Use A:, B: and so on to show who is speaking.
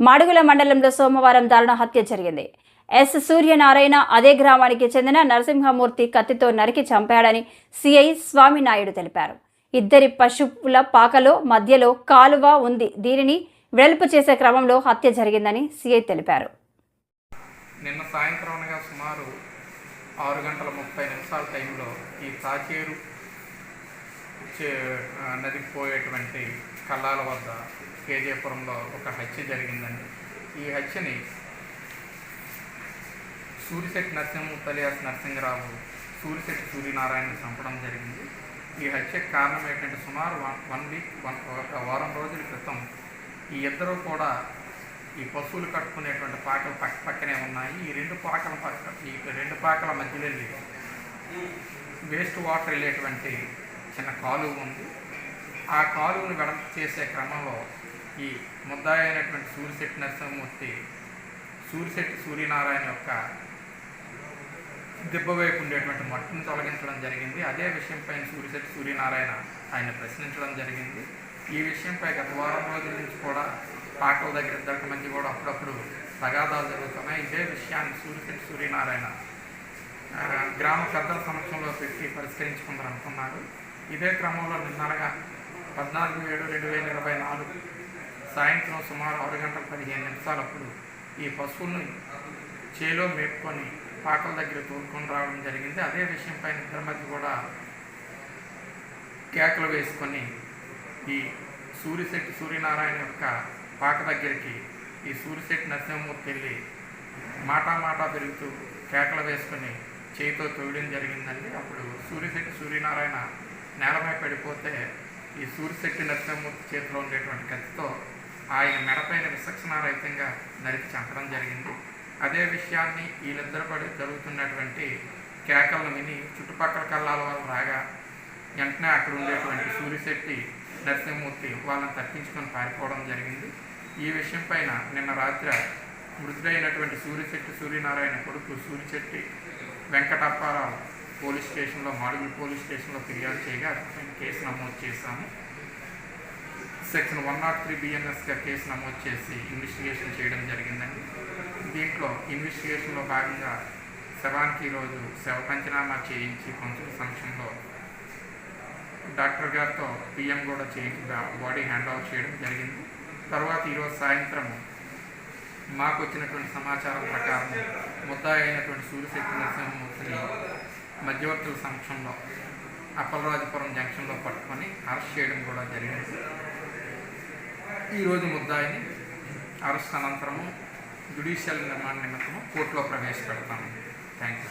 A: మాడుగుల మండలంలో సోమవారం దారుణ హత్య జరిగింది. ఎస్. సూర్యనారాయణ అదే గ్రామానికి చెందిన నరసింహమూర్తి కత్తితో నరికి చంపాడని సిఐ స్వామినాయుడు తెలిపారు. ఇద్దరి పశువుల పాకలో మధ్యలో కాలువ ఉంది. దీనిని వెడల్పు చేసే క్రమంలో హత్య జరిగిందని సిఐ తెలిపారు.
B: నిన్న సాయంత్రం సుమారు ఆరు గంటల ముప్పై నిమిషాల టైంలో ఈ తాచేరు నదికి పోయేటువంటి కల్లాల వద్ద కేజేపురంలో ఒక హత్య జరిగిందండి. ఈ హత్యని సూర్యశెట్టి నరసింహ తలియాస్ నరసింహరావు సూర్యశెట్టి సూర్యనారాయణ చంపడం జరిగింది. ఈ హత్యకు కారణం ఏంటంటే సుమారు వన్ వన్ వీక్ వన్ ఒక వారం రోజుల క్రితం ఈ ఇద్దరు కూడా ఈ పశువులు కట్టుకునేటువంటి పాకలు పక్క పక్కనే ఉన్నాయి. ఈ రెండు పాకల పక్క ఈ రెండు పాకల మధ్యలో వెళ్ళి వేస్ట్ వాటర్ వెళ్ళేటువంటి చిన్న కాలువ ఉంది. ఆ కాలువను వెడల్పు చేసే క్రమంలో ఈ ముద్దాయి అయినటువంటి సూర్యశెట్టి నరసింహమూర్తి సూర్యశెట్టి సూర్యనారాయణ యొక్క దెబ్బ వైపు ఉండేటువంటి మట్టిని తొలగించడం జరిగింది. అదే విషయంపై సూర్యశెట్టి సూర్యనారాయణ ఆయన ప్రశ్నించడం జరిగింది. ఈ విషయంపై గత వారం రోజుల నుంచి కూడా పాటల దగ్గర ఇద్దరికి మధ్య కూడా అప్పుడప్పుడు తగాదాలు జరుగుతున్నాయి. ఇదే విషయాన్ని సూర్యశెట్టి సూర్యనారాయణ గ్రామ పెద్దల సమక్షంలో పెట్టి పరిష్కరించుకుందాం అనుకున్నారు. ఇదే క్రమంలో నిన్ననగా పద్నాలుగు ఏడు రెండు వేల ఇరవై నాలుగు సాయంత్రం సుమారు ఆరు గంటల పదిహేను నిమిషాలప్పుడు ఈ పశువుల్ని చేలో మేపుకొని పాకల దగ్గర తోలుకొని రావడం జరిగింది. అదే విషయంపై ఇద్దరి మధ్య కూడా కేకలు వేసుకొని ఈ సూర్యశెట్టి సూర్యనారాయణ యొక్క పాక దగ్గరికి ఈ సూర్యశెట్టి నరసింహమూర్తి వెళ్ళి మాటా మాటా పెరుగుతూ కేకలు వేసుకొని చేయితో తోయడం జరిగిందండి. అప్పుడు సూర్యశెట్టి సూర్యనారాయణ నేలపై పడిపోతే ఈ సూర్యశెట్టి నరసింహమూర్తి చేతిలో ఉండేటువంటి కత్తితో ఆయన మెడపైన విసక్షణారహితంగా నరికి చంపడం జరిగింది. అదే విషయాన్ని వీళ్ళిద్దరు పడి జరుగుతున్నటువంటి కేకలను విని చుట్టుపక్కల కళ్ళాల వాళ్ళు రాగా వెంటనే అక్కడ ఉండేటువంటి సూర్యశెట్టి నరసింహమూర్తి వాళ్ళని తప్పించుకొని పారిపోవడం జరిగింది. ఈ విషయం పైన నిన్న రాత్రి మృతుడైనటువంటి సూర్యశెట్టి సూర్యనారాయణ కొడుకు సూర్యశెట్టి వెంకటప్పారావు పోలీస్ స్టేషన్లో మాడుగుల పోలీస్ స్టేషన్లో ఫిర్యాదు చేయగా కేసు నమోదు చేశాము. సెక్షన్ వన్ నాట్ త్రీ బిఎన్ఎస్గా కేసు నమోదు చేసి ఇన్వెస్టిగేషన్ చేయడం జరిగిందండి. దీంట్లో ఇన్వెస్టిగేషన్లో భాగంగా శవానికి ఈరోజు శవ పంచనామా చేయించి పంచుల సమక్షంలో డాక్టర్ గారితో పిఎం కూడా చేయించి బాడీ హ్యాండ్ ఓవర్ చేయడం జరిగింది. తర్వాత ఈరోజు సాయంత్రం మాకు వచ్చినటువంటి సమాచారం ప్రకారం ముద్దాయి అయినటువంటి సూర్యశక్తి నరసింహమూర్తిని మధ్యవర్తుల సమక్షంలో అప్పలరాజపురం జంక్షన్లో పట్టుకొని అరెస్ట్ చేయడం కూడా జరిగింది. ఈరోజు ముద్దాయిని అరెస్ట్ అనంతరము జుడిషియల్ నిర్మాణ నిమిత్తము కోర్టులో ప్రవేశపెడతాము థ్యాంక్ యూ